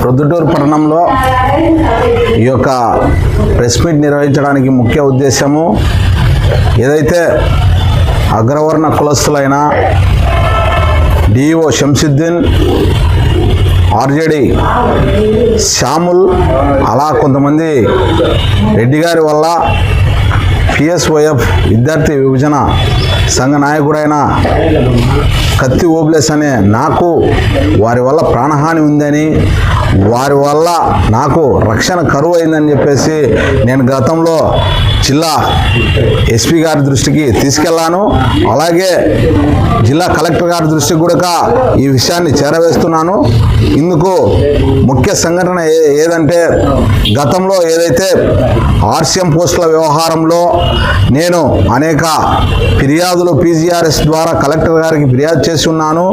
ప్రొద్దుటూరు పట్టణంలో ఈ యొక్క ప్రెస్ మీట్ నిర్వహించడానికి ముఖ్య ఉద్దేశము ఏదైతే అగ్రవర్ణ కులస్తులైన డిఓ షంసిద్దీన్ ఆర్జేడి శ్యాముల్ అలా కొంతమంది రెడ్డి గారి వల్ల పిఎస్ఓఎఫ్ విద్యార్థి విభజన సంఘ నాయకుడైన కత్తి ఓబ్లెస్ అనే నాకు వారి వల్ల ప్రాణహాని ఉందని వారి వల్ల నాకు రక్షణ కరువు అయిందని చెప్పేసి నేను గతంలో జిల్లా ఎస్పీ గారి దృష్టికి తీసుకెళ్ళాను అలాగే జిల్లా కలెక్టర్ గారి దృష్టికి కూడా ఈ విషయాన్ని చేరవేస్తున్నాను. ఇందుకు ముఖ్య సంఘటన ఏ- ఏదంటే గతంలో ఏదైతే ఆర్సీఎం పోస్టుల వ్యవహారంలో నేను అనేక ఫిర్యాదులు పీజీఆర్ఎస్ ద్వారా కలెక్టర్ గారికి ఫిర్యాదు చేసి ఉన్నాను.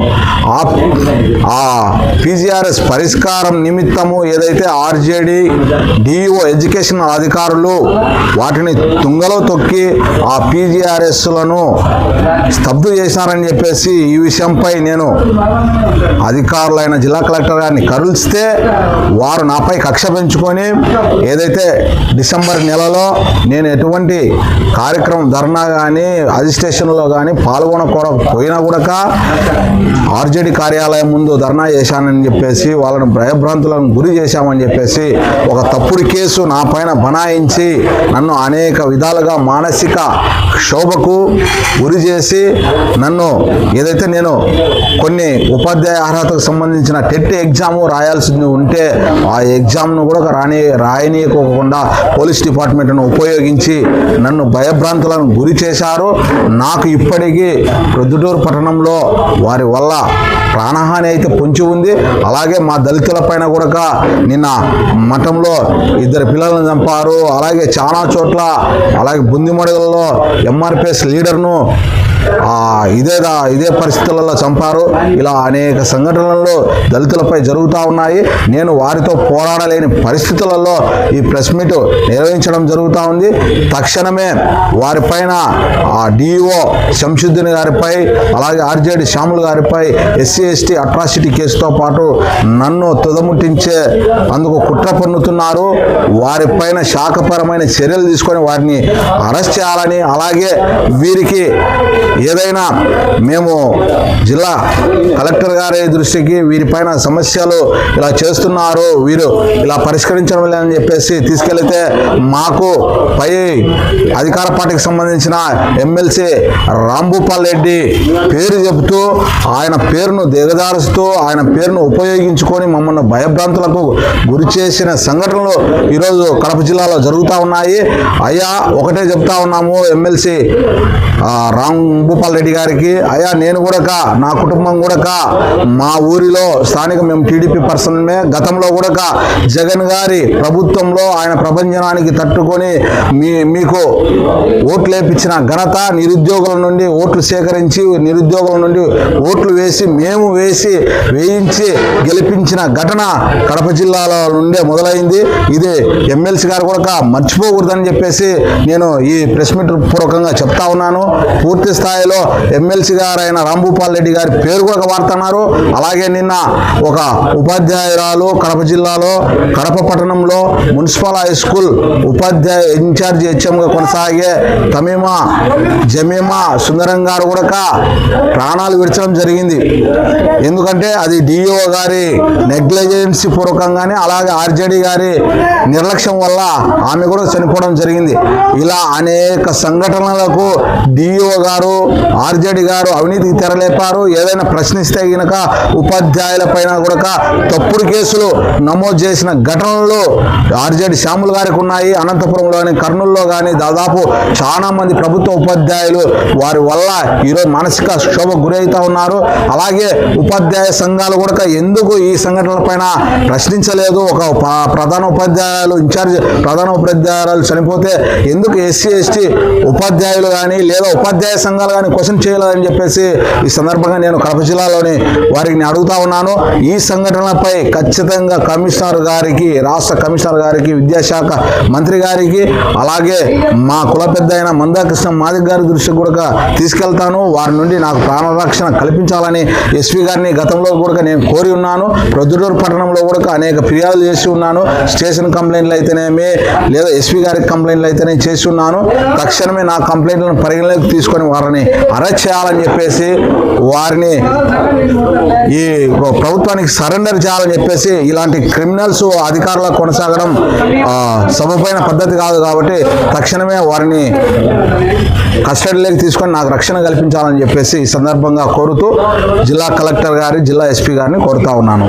ఆ పీజీఆర్ఎస్ పరిష్కారం నిమిత్తము ఏదైతే ఆర్జేడి డిఓ ఎడ్యుకేషన్ అధికారులు వాటిని తుంగలో తొక్కి ఆ పీజీఆర్ఎస్లను స్తబ్దు చేశారని చెప్పేసి ఈ విషయంపై నేను అధికారులైన జిల్లా కలెక్టర్ గారిని కరుల్స్తే వారు నాపై కక్ష పెంచుకొని ఏదైతే డిసెంబర్ నెలలో నేను ఎటువంటి కార్యక్రమం ధర్నా కానీ అజిస్టేషన్లో కానీ పాల్గొనకపోయినా కూడా ఆర్జేడి కార్యాలయం ముందు ధర్నా చేశానని చెప్పేసి వాళ్ళని భయభ్రాంతులను గురి చేశామని చెప్పేసి ఒక తప్పుడు కేసు నా పైన బనాయించి నన్ను అనేక విధాలుగా మానసిక క్షోభకు గురి చేసి నన్ను ఏదైతే నేను కొన్ని ఉపాధ్యాయ అర్హతకు సంబంధించిన టెట్ ఎగ్జామ్ రాయాల్సింది ఉంటే ఆ ఎగ్జామ్ను కూడా రాని రాయనీయకోకుండా పోలీస్ డిపార్ట్మెంట్ను ఉపయోగించి నన్ను భయభ్రాంతులను గురి చేశారు. నాకు ఇప్పటికీ ప్రొద్దుటూరు పట్టణంలో వారి వల్ల ప్రాణహాని అయితే పొంచి ఉంది. అలాగే మా దళితుల పైన కూడా నిన్న మఠంలో ఇద్దరు పిల్లలను చంపారు. అలాగే చాలా చోట్ల అలాగే బుందిమడుగులలో ఎంఆర్పిఎస్ లీడర్ను ఇదేదా ఇదే దా- ఇదే పరిస్థితులలో చంపారు. ఇలా అనేక సంఘటనలు దళితులపై జరుగుతూ ఉన్నాయి. నేను వారితో పోరాడలేని పరిస్థితులలో ఈ ప్రెస్ మీట్ నిర్వహించడం జరుగుతూ ఉంది. తక్షణమే వారిపైన ఆ డిఓ శంషుద్దీన్ గారిపై అలాగే ఆర్జేడి శ్యాములు గారిపై ఎస్సీ ఎస్టీ అట్రాసిటీ కేసుతో పాటు నన్ను పట్టించే అందుకు కుట్ర పన్నుతున్నారు వారిపైన శాఖపరమైన చర్యలు తీసుకొని వారిని అరెస్ట్ చేయాలని అలాగే వీరికి ఏదైనా మేము జిల్లా కలెక్టర్ గారి దృష్టికి వీరిపైన సమస్యలు ఇలా చేస్తున్నారు. వీరు ఇలా పరిష్కరించడం లేదని చెప్పేసి తీసుకెళ్తే మాకు పై అధికార పార్టీకి సంబంధించిన ఎమ్మెల్సీ రాంభూపాల్ రెడ్డి పేరు చెబుతూ ఆయన పేరును దిగదారుస్తూ ఆయన పేరును ఉపయోగించుకొని మమ్మల్ని భయభ్రాంతులకు గురి చేసిన సంఘటనలు ఈరోజు కడప జిల్లాలో జరుగుతూ ఉన్నాయి. అయ్యా ఒకటే చెప్తా ఉన్నాము ఎమ్మెల్సీ రామ్ భూపాల్ రెడ్డి గారికి. అయ్యా నేను కూడా నా కుటుంబం కూడా మా ఊరిలో స్థానిక మేము టీడీపీ పర్సన్మే. గతంలో కూడా జగన్ గారి ప్రభుత్వంలో ఆయన ప్రపంచనానికి తట్టుకొని మీ మీకు ఓట్లు వేపించిన ఘనత నిరుద్యోగుల నుండి ఓట్లు సేకరించి నిరుద్యోగుల నుండి ఓట్లు వేసి మేము వేసి వేయించి గెలిపించిన ఘటన కడప జిల్లాలో నుండే మొదలైంది. ఇది ఎమ్మెల్సీ గారు కూడా మర్చిపోకూడదని చెప్పేసి నేను ఈ ప్రెస్ మీట్ పూర్వకంగా చెప్తా ఉన్నాను. పూర్తి స్థాయిలో ఎమ్మెల్సీ గారైన రాంభూపాల్ రెడ్డి గారి పేరు కూడా వాడుతున్నారు. అలాగే నిన్న ఒక ఉపాధ్యాయురాలు కడప జిల్లాలో కడప పట్టణంలో మున్సిపల్ హై స్కూల్ ఉపాధ్యాయ ఇన్ఛార్జి హెచ్ఎంగా కొనసాగే తమీమా జమీమా సుందరం గారు కూడా ప్రాణాలు విడచడం జరిగింది. ఎందుకంటే అది డిఓ గారి నెగ్లిజెన్సీ పూర్వకంగానే అలాగే ఆర్జేడీ గారి నిర్లక్ష్యం వల్ల ఆమె కూడా చనిపోవడం జరిగింది. ఇలా అనేక సంఘటనలకు డిఈఓ గారు ఆర్జేడీ గారు అవినీతికి తెరలేపారు. ఏదైనా ప్రశ్నిస్తే గనక ఉపాధ్యాయుల పైన కూడా తప్పుడు కేసులు నమోదు చేసిన ఘటనలు ఆర్జేడి శ్యాములు గారికి ఉన్నాయి. అనంతపురంలోని కర్నూలులో కానీ దాదాపు చాలా మంది ప్రభుత్వ ఉపాధ్యాయులు వారి వల్ల ఈరోజు మానసిక క్షోభకు గురవుతా ఉన్నారు. అలాగే ఉపాధ్యాయ సంఘాలు కూడా ఎందుకు ఈ సంఘటనల పైన ప్రశ్నించలేదు. ఒక ప్రధాన ఉపాధ్యాయులు ఇన్ఛార్జ్ ప్రధాన ఉపాధ్యాయులు చనిపోతే ఎందుకు ఎస్సీ ఎస్టీ ఉపాధ్యాయులు కానీ లేదా ఉపాధ్యాయ సంఘాలు కానీ క్వశ్చన్ చేయలేదని చెప్పేసి ఈ సందర్భంగా నేను కడప జిల్లాలోని వారికి అడుగుతా ఉన్నాను. ఈ సంఘటనలపై ఖచ్చితంగా కమిషనర్ గారికి రాష్ట్ర కమిషనర్ గారికి విద్యాశాఖ మంత్రి గారికి అలాగే మా కుల పెద్ద అయిన మందాకృష్ణ మాదిక్ గారి దృష్టికి కూడా తీసుకెళ్తాను. వారి నుండి నాకు ప్రాణరక్షణ కల్పించాలని ఎస్పీ గారిని గతంలో కూడా నేను కోరి ఉన్నాను. ప్రొద్దుటూరు పట్టణంలో కూడా అనేక ఫిర్యాదులు చేసి ఉన్నాను. స్టేషన్ కంప్లైంట్లు అయితేనేమి లేదా ఎస్పీ గారికి కంప్లైంట్లు అయితేనే చేసి ఉన్నాను. తక్షణమే నా కంప్లైంట్లను పరిగణలోకి తీసుకొని వారిని అరెస్ట్ చేయాలని చెప్పేసి వారిని ఈ ప్రభుత్వానికి సరెండర్ చేయాలని చెప్పేసి ఇలాంటి క్రిమినల్స్ అధికారుల కొనసాగడం సమపైన పద్ధతి కాదు కాబట్టి తక్షణమే వారిని కస్టడీలోకి తీసుకొని నాకు రక్షణ కల్పించాలని చెప్పేసి ఈ సందర్భంగా కోరుతూ జిల్లా కలెక్టర్ గారి జిల్లా ఎస్పీ గారిని కోరుతా ఉన్నాను.